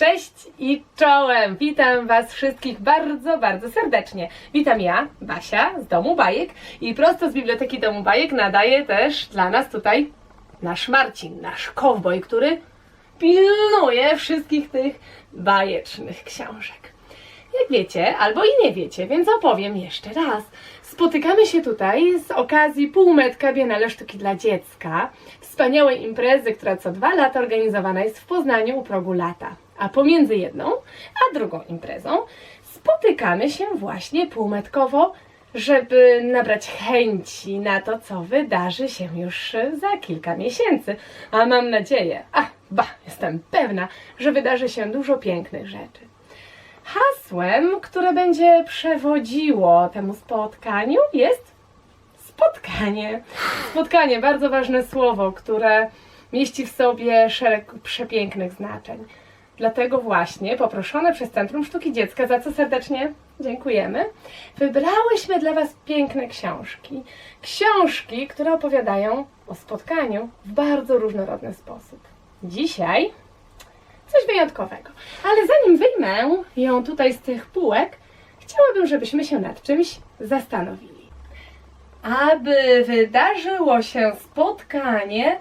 Cześć i czołem! Witam Was wszystkich bardzo, bardzo serdecznie. Witam ja, Basia z Domu Bajek i prosto z Biblioteki Domu Bajek nadaje też dla nas tutaj nasz Marcin, nasz kowboj, który pilnuje wszystkich tych bajecznych książek. Jak wiecie, albo i nie wiecie, więc opowiem jeszcze raz. Spotykamy się tutaj z okazji półmetka Biennale Sztuki dla Dziecka, wspaniałej imprezy, która co dwa lata organizowana jest w Poznaniu u progu lata. A pomiędzy jedną a drugą imprezą spotykamy się właśnie półmetkowo, żeby nabrać chęci na to, co wydarzy się już za kilka miesięcy. A mam nadzieję, a ba, jestem pewna, że wydarzy się dużo pięknych rzeczy. Hasłem, które będzie przewodziło temu spotkaniu jest spotkanie. Spotkanie, bardzo ważne słowo, które mieści w sobie szereg przepięknych znaczeń. Dlatego właśnie, poproszone przez Centrum Sztuki Dziecka, za co serdecznie dziękujemy, wybrałyśmy dla Was piękne książki. Książki, które opowiadają o spotkaniu w bardzo różnorodny sposób. Dzisiaj coś wyjątkowego. Ale zanim wyjmę ją tutaj z tych półek, chciałabym, żebyśmy się nad czymś zastanowili. Aby wydarzyło się spotkanie,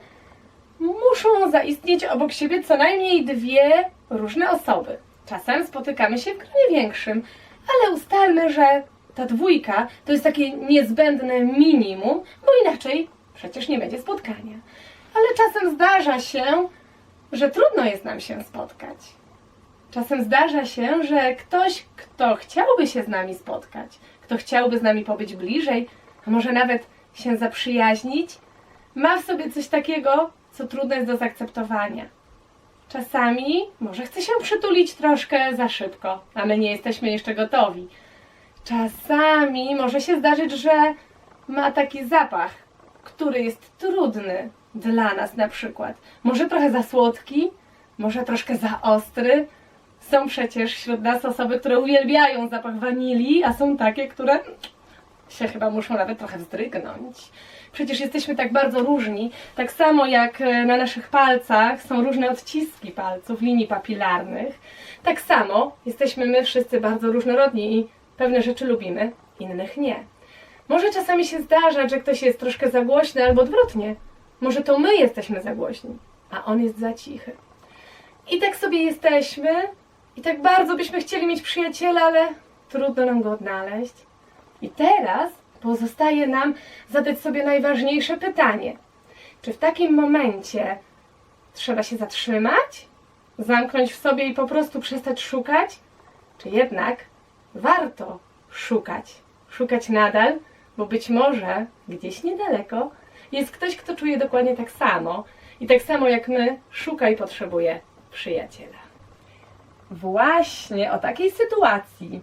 muszą zaistnieć obok siebie co najmniej dwie różne osoby. Czasem spotykamy się w gronie większym, ale ustalmy, że ta dwójka to jest takie niezbędne minimum, bo inaczej przecież nie będzie spotkania. Ale czasem zdarza się, że trudno jest nam się spotkać. Czasem zdarza się, że ktoś, kto chciałby się z nami spotkać, kto chciałby z nami pobyć bliżej, a może nawet się zaprzyjaźnić, ma w sobie coś takiego, co trudne jest do zaakceptowania. Czasami może chce się przytulić troszkę za szybko, a my nie jesteśmy jeszcze gotowi. Czasami może się zdarzyć, że ma taki zapach, który jest trudny dla nas na przykład. Może trochę za słodki, może troszkę za ostry. Są przecież wśród nas osoby, które uwielbiają zapach wanilii, a są takie, które się chyba muszą nawet trochę wzdrygnąć. Przecież jesteśmy tak bardzo różni, tak samo jak e, na naszych palcach są różne odciski palców, linii papilarnych. Tak samo jesteśmy my wszyscy bardzo różnorodni i pewne rzeczy lubimy, innych nie. Może czasami się zdarzać, że ktoś jest troszkę za głośny albo odwrotnie. Może to my jesteśmy za głośni, a on jest za cichy. I tak sobie jesteśmy i tak bardzo byśmy chcieli mieć przyjaciela, ale trudno nam go odnaleźć. I teraz pozostaje nam zadać sobie najważniejsze pytanie. Czy w takim momencie trzeba się zatrzymać, zamknąć w sobie i po prostu przestać szukać? Czy jednak warto szukać? Szukać nadal, bo być może gdzieś niedaleko jest ktoś, kto czuje dokładnie tak samo i tak samo jak my szuka i potrzebuje przyjaciela. Właśnie o takiej sytuacji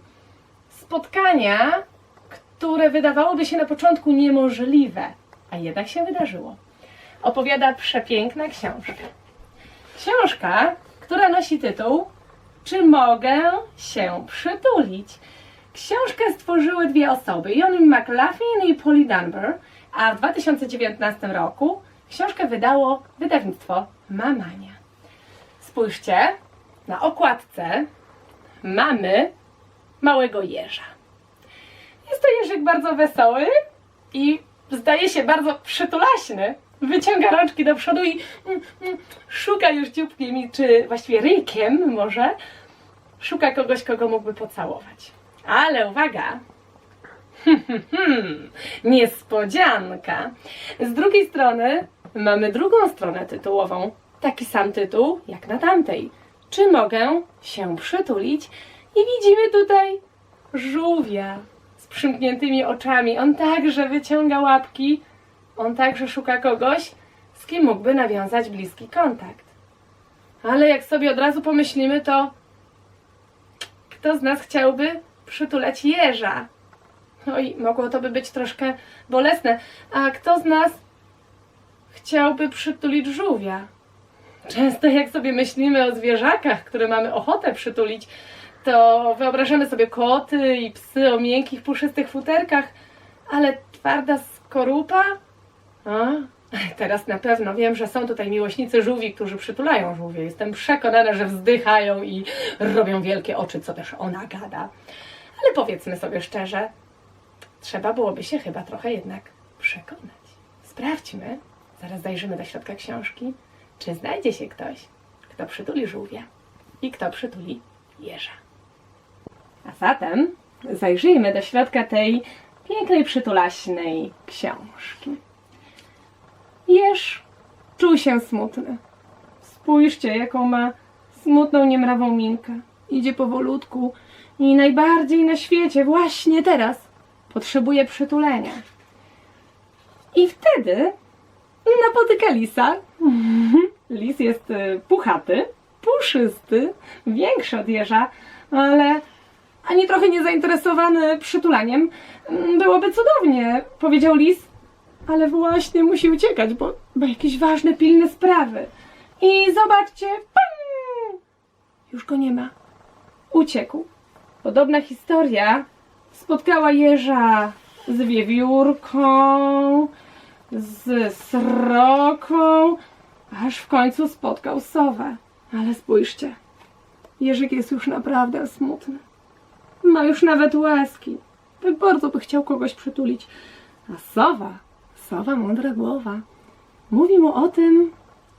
spotkania, które wydawałoby się na początku niemożliwe, a jednak się wydarzyło, opowiada przepiękna książka. Książka, która nosi tytuł Czy mogę się przytulić? Książkę stworzyły dwie osoby, Johnny McLaughlin i Polly Dunbar, a w 2019 roku książkę wydało wydawnictwo Mamania. Spójrzcie, na okładce mamy małego jeża. Jest to jeżyk bardzo wesoły i zdaje się bardzo przytulaśny. Wyciąga rączki do przodu i mm, mm, szuka już dzióbkiem, czy właściwie ryjkiem może, szuka kogoś, kogo mógłby pocałować. Ale uwaga, Hmm, niespodzianka. Z drugiej strony mamy drugą stronę tytułową. Taki sam tytuł jak na tamtej. Czy mogę się przytulić? I widzimy tutaj żółwia przymkniętymi oczami. On także wyciąga łapki. On także szuka kogoś, z kim mógłby nawiązać bliski kontakt. Ale jak sobie od razu pomyślimy, to kto z nas chciałby przytulać jeża? No i mogło to by być troszkę bolesne. A kto z nas chciałby przytulić żółwia? Często jak sobie myślimy o zwierzakach, które mamy ochotę przytulić, to wyobrażamy sobie koty i psy o miękkich, puszystych futerkach, ale twarda skorupa? A, Teraz na pewno wiem, że są tutaj miłośnicy żółwi, którzy przytulają żółwie. Jestem przekonana, że wzdychają i robią wielkie oczy, co też ona gada. Ale powiedzmy sobie szczerze, trzeba byłoby się chyba trochę jednak przekonać. Sprawdźmy, zaraz zajrzymy do środka książki, czy znajdzie się ktoś, kto przytuli żółwia i kto przytuli jeża. A zatem zajrzyjmy do środka tej pięknej, przytulaśnej książki. Jeż czuł się smutny. Spójrzcie, jaką ma smutną, niemrawą minkę. Idzie powolutku i najbardziej na świecie, właśnie teraz, potrzebuje przytulenia. I wtedy napotyka lisa. Lis jest y, puchaty, puszysty, większy od jeża, ale ani trochę nie zainteresowany przytulaniem. Mm, Byłoby cudownie, powiedział lis, ale właśnie musi uciekać, bo ma jakieś ważne, pilne sprawy. I zobaczcie, pam! już go nie ma. Uciekł. Podobna historia spotkała jeża z wiewiórką, z sroką, aż w końcu spotkał sowę. Ale spójrzcie, Jerzyk jest już naprawdę smutny. Ma już nawet łezki. Tak bardzo by chciał kogoś przytulić. A sowa, sowa mądra głowa, mówi mu o tym,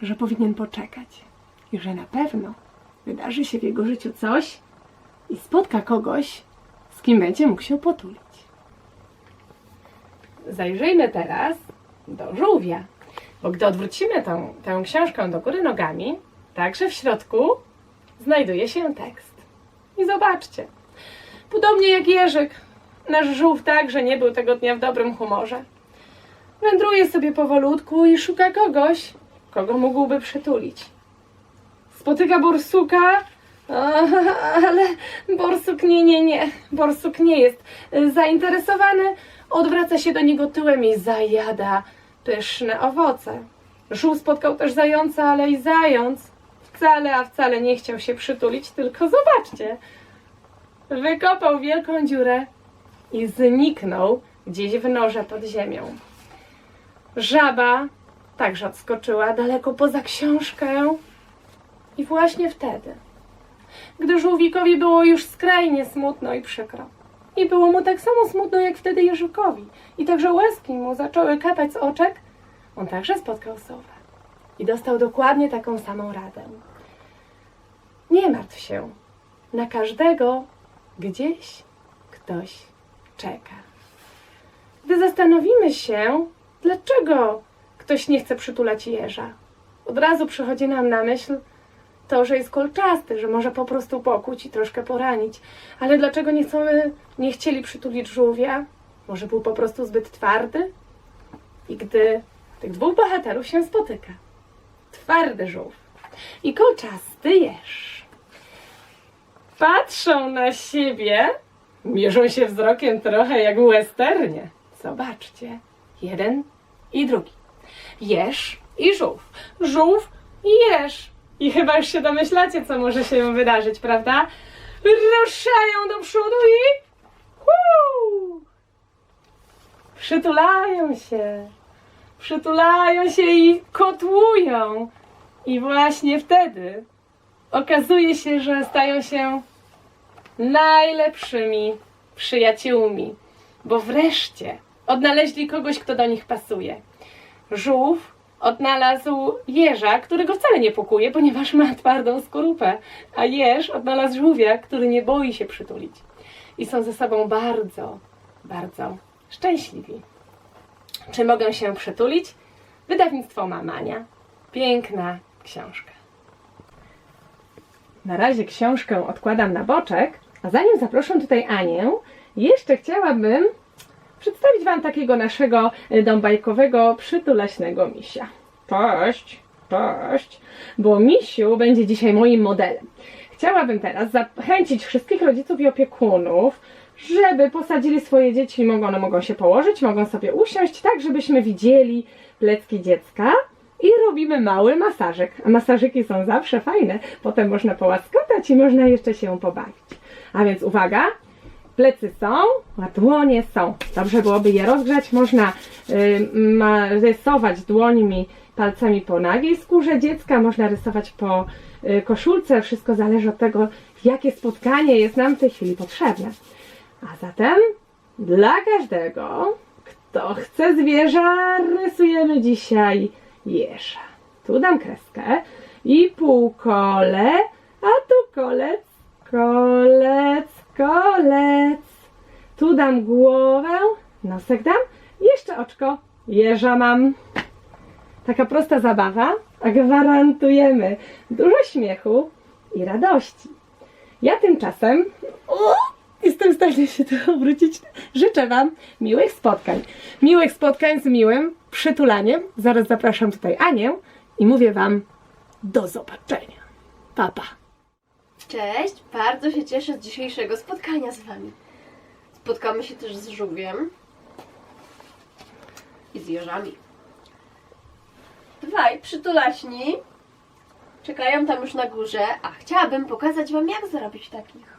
że powinien poczekać i że na pewno wydarzy się w jego życiu coś i spotka kogoś, z kim będzie mógł się potulić. Zajrzyjmy teraz do żółwia, bo gdy odwrócimy tą, tę książkę do góry nogami, także w środku znajduje się tekst. I zobaczcie, podobnie jak Jerzyk, nasz żółw także nie był tego dnia w dobrym humorze. Wędruje sobie powolutku i szuka kogoś, kogo mógłby przytulić. Spotyka borsuka, ale borsuk nie, nie, nie. Borsuk nie jest y, zainteresowany. Odwraca się do niego tyłem i zajada pyszne owoce. Żółw spotkał też zająca, ale i zając wcale, a wcale nie chciał się przytulić, tylko zobaczcie. Wykopał wielką dziurę i zniknął gdzieś w norze pod ziemią. Żaba także odskoczyła daleko poza książkę i właśnie wtedy, gdy żółwikowi było już skrajnie smutno i przykro. I było mu tak samo smutno jak wtedy Jerzykowi. I także łezki mu zaczęły kapać z oczek. On także spotkał sowę. I dostał dokładnie taką samą radę. Nie martw się. Na każdego gdzieś ktoś czeka. Gdy zastanowimy się, dlaczego ktoś nie chce przytulać jeża, od razu przychodzi nam na myśl to, że jest kolczasty, że może po prostu pokuć i troszkę poranić. Ale dlaczego nie chcemy, nie chcieli przytulić żółwia? Może był po prostu zbyt twardy? I gdy tych dwóch bohaterów się spotyka, twardy żółw i kolczasty jeż, patrzą na siebie, mierzą się wzrokiem trochę jak w westernie. Zobaczcie, jeden i drugi. Jeż i żółw. Żółw i jeż. I chyba już się domyślacie, co może się wydarzyć, prawda? Ruszają do przodu i... Huu! Przytulają się. Przytulają się i kotłują. I właśnie wtedy okazuje się, że stają się najlepszymi przyjaciółmi, bo wreszcie odnaleźli kogoś, kto do nich pasuje. Żółw odnalazł jeża, który go wcale nie pokuje, ponieważ ma twardą skorupę, a jeż odnalazł żółwia, który nie boi się przytulić. I są ze sobą bardzo, bardzo szczęśliwi. Czy mogę się przytulić? Wydawnictwo Mamania. Piękna książka. Na razie książkę odkładam na boczek, a zanim zaproszę tutaj Anię, jeszcze chciałabym przedstawić Wam takiego naszego y, dąbajkowego, przytulaśnego misia. Cześć, cześć, bo misiu będzie dzisiaj moim modelem. Chciałabym teraz zachęcić wszystkich rodziców i opiekunów, żeby posadzili swoje dzieci, mogą, one mogą się położyć, mogą sobie usiąść, tak żebyśmy widzieli plecki dziecka i robimy mały masażyk. A masażyki są zawsze fajne, potem można połaskotać i można jeszcze się pobawić. A więc uwaga, Plecy są, a dłonie są. Dobrze byłoby je rozgrzać. Można y, rysować dłońmi, palcami po nagiej skórze dziecka, można rysować po y, koszulce. Wszystko zależy od tego, jakie spotkanie jest nam w tej chwili potrzebne. A zatem dla każdego, kto chce zwierza, rysujemy dzisiaj jeża. Tu dam kreskę i półkole, a tu kolec, kolec, kolec. Tu dam głowę, nosek dam jeszcze oczko jeża mam. Taka prosta zabawa, a gwarantujemy dużo śmiechu i radości. Ja tymczasem jestem w stanie się tu obrócić. Życzę Wam miłych spotkań. Miłych spotkań z miłym przytulaniem. Zaraz zapraszam tutaj Anię i mówię Wam do zobaczenia. Pa, pa. Cześć, bardzo się cieszę z dzisiejszego spotkania z Wami. Spotkamy się też z żółwiem i z jeżami. Dwaj przytulaśni czekają tam już na górze, a chciałabym pokazać Wam, jak zrobić takich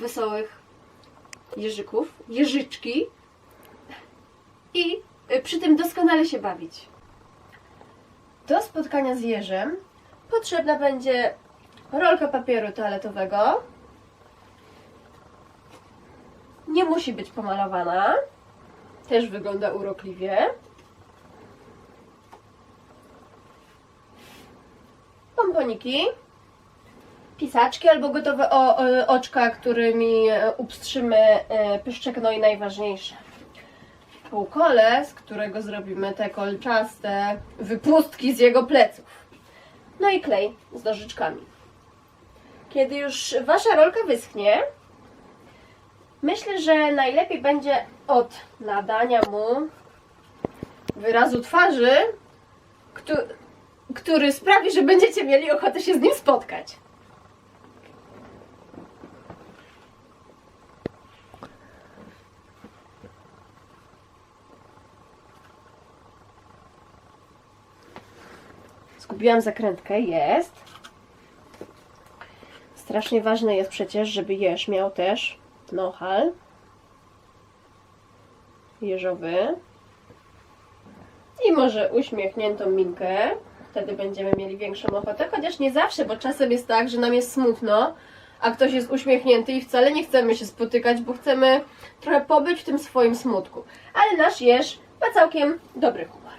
wesołych jeżyków, jeżyczki i y, przy tym doskonale się bawić. Do spotkania z jeżem potrzebna będzie rolka papieru toaletowego. Nie musi być pomalowana. Też wygląda urokliwie. Pomponiki. Pisaczki albo gotowe o, o, oczka, którymi e, upstrzymy e, pyszczek, no i najważniejsze. Półkole, z którego zrobimy te kolczaste wypustki z jego pleców. No i klej z nożyczkami. Kiedy już wasza rolka wyschnie, myślę, że najlepiej będzie od nadania mu wyrazu twarzy, który, który sprawi, że będziecie mieli ochotę się z nim spotkać. Zgubiłam zakrętkę, jest. Strasznie ważne jest przecież, żeby jeż miał też nohal jeżowy i może uśmiechniętą minkę. Wtedy będziemy mieli większą ochotę, chociaż nie zawsze, bo czasem jest tak, że nam jest smutno, a ktoś jest uśmiechnięty i wcale nie chcemy się spotykać, bo chcemy trochę pobyć w tym swoim smutku. Ale nasz jeż ma całkiem dobry humor.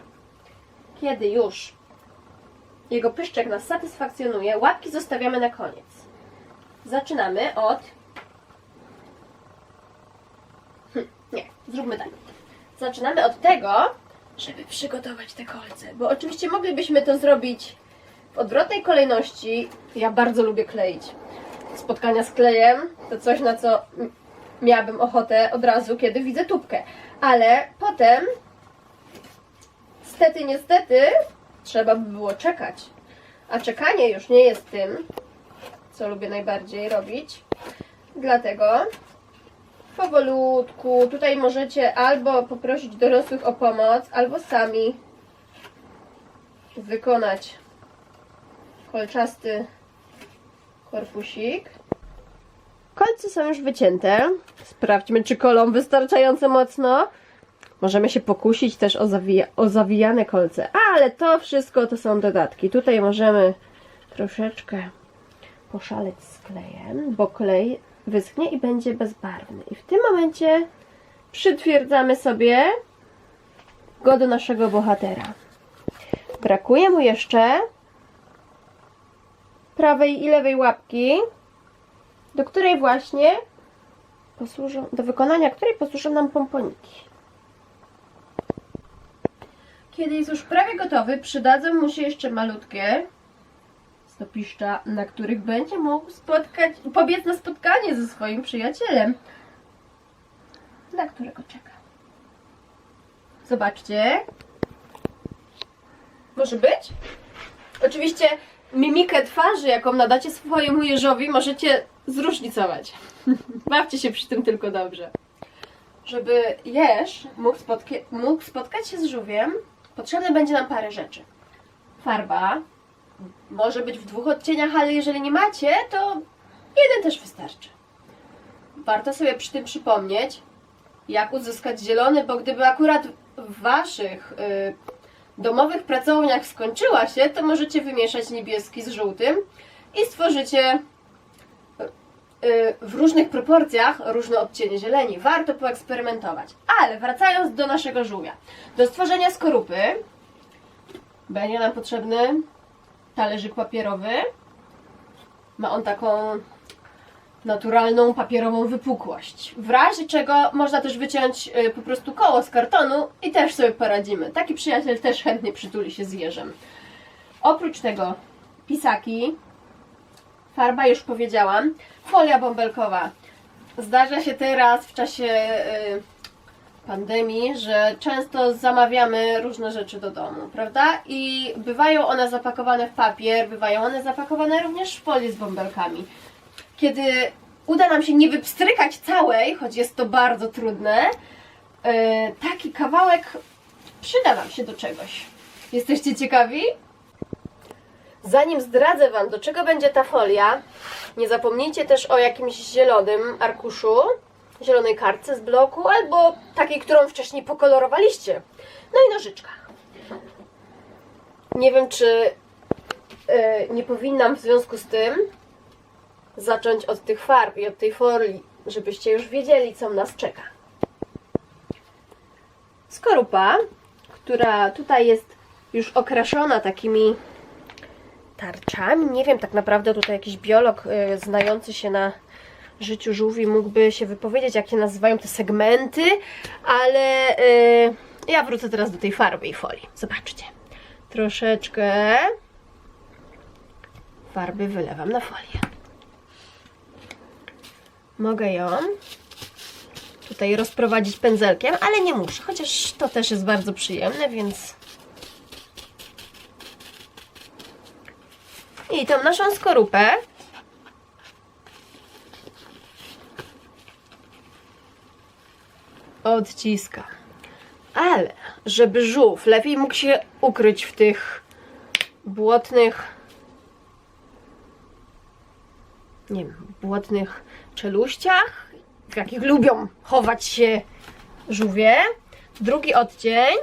Kiedy już jego pyszczek nas satysfakcjonuje, łapki zostawiamy na koniec. Zaczynamy od. Hm, nie, zróbmy tak. Zaczynamy od tego, żeby przygotować te kolce. Bo oczywiście moglibyśmy to zrobić w odwrotnej kolejności. Ja bardzo lubię kleić. Spotkania z klejem to coś, na co miałabym ochotę od razu, kiedy widzę tubkę. Ale potem, stety, niestety, trzeba by było czekać. A czekanie już nie jest tym, co lubię najbardziej robić. Dlatego powolutku, tutaj możecie albo poprosić dorosłych o pomoc, albo sami wykonać kolczasty korpusik. Kolce są już wycięte. Sprawdźmy, czy kolą wystarczająco mocno. Możemy się pokusić też o, zawija o zawijane kolce, ale to wszystko to są dodatki. Tutaj możemy troszeczkę poszaleć z klejem, bo klej wyschnie i będzie bezbarwny. I w tym momencie przytwierdzamy sobie go do naszego bohatera. Brakuje mu jeszcze prawej i lewej łapki, do której właśnie posłużą, do wykonania której posłużą nam pomponiki. Kiedy jest już prawie gotowy, przydadzą mu się jeszcze malutkie stopiszcza, na których będzie mógł spotkać, pobiec na spotkanie ze swoim przyjacielem, na którego czeka. Zobaczcie. Może być? Oczywiście mimikę twarzy, jaką nadacie swojemu jeżowi, możecie zróżnicować. Bawcie się przy tym tylko dobrze. Żeby jeż mógł, mógł spotkać się z żółwiem, potrzebne będzie nam parę rzeczy. Farba, może być w dwóch odcieniach, ale jeżeli nie macie, to jeden też wystarczy. warto sobie przy tym przypomnieć, jak uzyskać zielony, bo gdyby akurat w waszych y, domowych pracowniach skończyła się, to możecie wymieszać niebieski z żółtym i stworzycie w różnych proporcjach różne odcienie zieleni. Warto poeksperymentować. Ale wracając do naszego żółwia. Do stworzenia skorupy będzie nam potrzebny talerzyk papierowy. Ma on taką naturalną papierową wypukłość. W razie czego można też wyciąć y, po prostu koło z kartonu i też sobie poradzimy. Taki przyjaciel też chętnie przytuli się z jeżem. Oprócz tego pisaki, farba już powiedziałam, folia bąbelkowa. Zdarza się teraz w czasie y, pandemii, że często zamawiamy różne rzeczy do domu, prawda? I bywają one zapakowane w papier, bywają one zapakowane również w folię z bąbelkami. Kiedy uda nam się nie wypstrykać całej, choć jest to bardzo trudne, y, taki kawałek przyda nam się do czegoś. Jesteście ciekawi? Zanim zdradzę Wam, do czego będzie ta folia, nie zapomnijcie też o jakimś zielonym arkuszu, zielonej kartce z bloku, albo takiej, którą wcześniej pokolorowaliście. No i nożyczka. Nie wiem, czy y, nie powinnam w związku z tym zacząć od tych farb i od tej folii, żebyście już wiedzieli, co nas czeka. Skorupa, która tutaj jest już okraszona takimi tarczami. Nie wiem, tak naprawdę tutaj jakiś biolog y, znający się na życiu żółwi mógłby się wypowiedzieć, jak się nazywają te segmenty, ale y, ja wrócę teraz do tej farby i folii. Zobaczcie. Troszeczkę farby wylewam na folię. Mogę ją tutaj rozprowadzić pędzelkiem, ale nie muszę, chociaż to też jest bardzo przyjemne, więc i tą naszą skorupę odciska. Ale żeby żółw lepiej mógł się ukryć w tych błotnych nie wiem, błotnych czeluściach, w jakich lubią chować się żółwie. Drugi odcień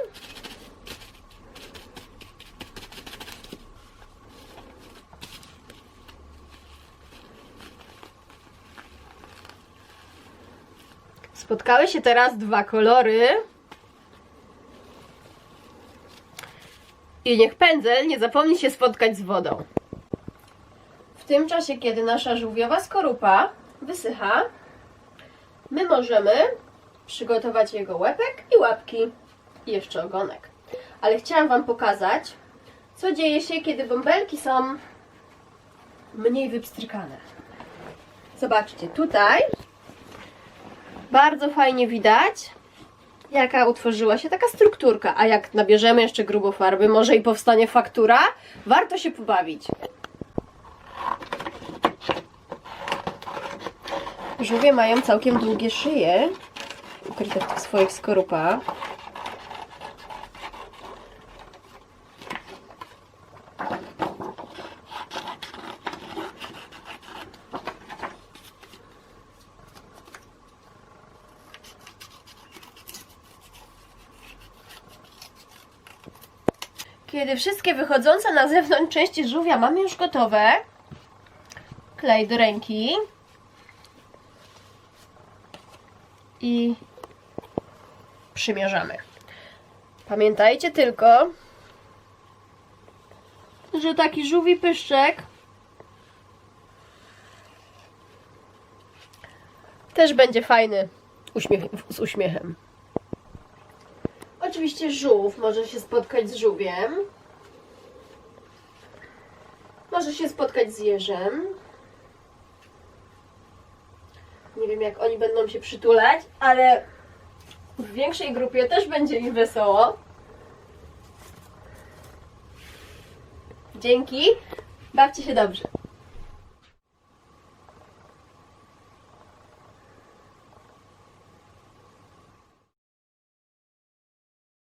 Spotkały się teraz dwa kolory. I niech pędzel nie zapomni się spotkać z wodą. W tym czasie, kiedy nasza żółwiowa skorupa wysycha, my możemy przygotować jego łepek i łapki i jeszcze ogonek. Ale chciałam Wam pokazać, co dzieje się, kiedy bąbelki są mniej wypstrykane. Zobaczcie, tutaj bardzo fajnie widać, jaka utworzyła się taka strukturka. A jak nabierzemy jeszcze grubo farby, może i powstanie faktura. Warto się pobawić. Żółwie mają całkiem długie szyje, ukryte w tych swoich skorupach. Kiedy wszystkie wychodzące na zewnątrz części żółwia mamy już gotowe, klej do ręki i przymierzamy. Pamiętajcie tylko, że taki żółwi pyszczek też będzie fajny uśmiech, z uśmiechem. Oczywiście żółw może się spotkać z żółwiem. Może się spotkać z jeżem. Nie wiem, jak oni będą się przytulać, ale w większej grupie też będzie im wesoło. Dzięki. Bawcie się dobrze.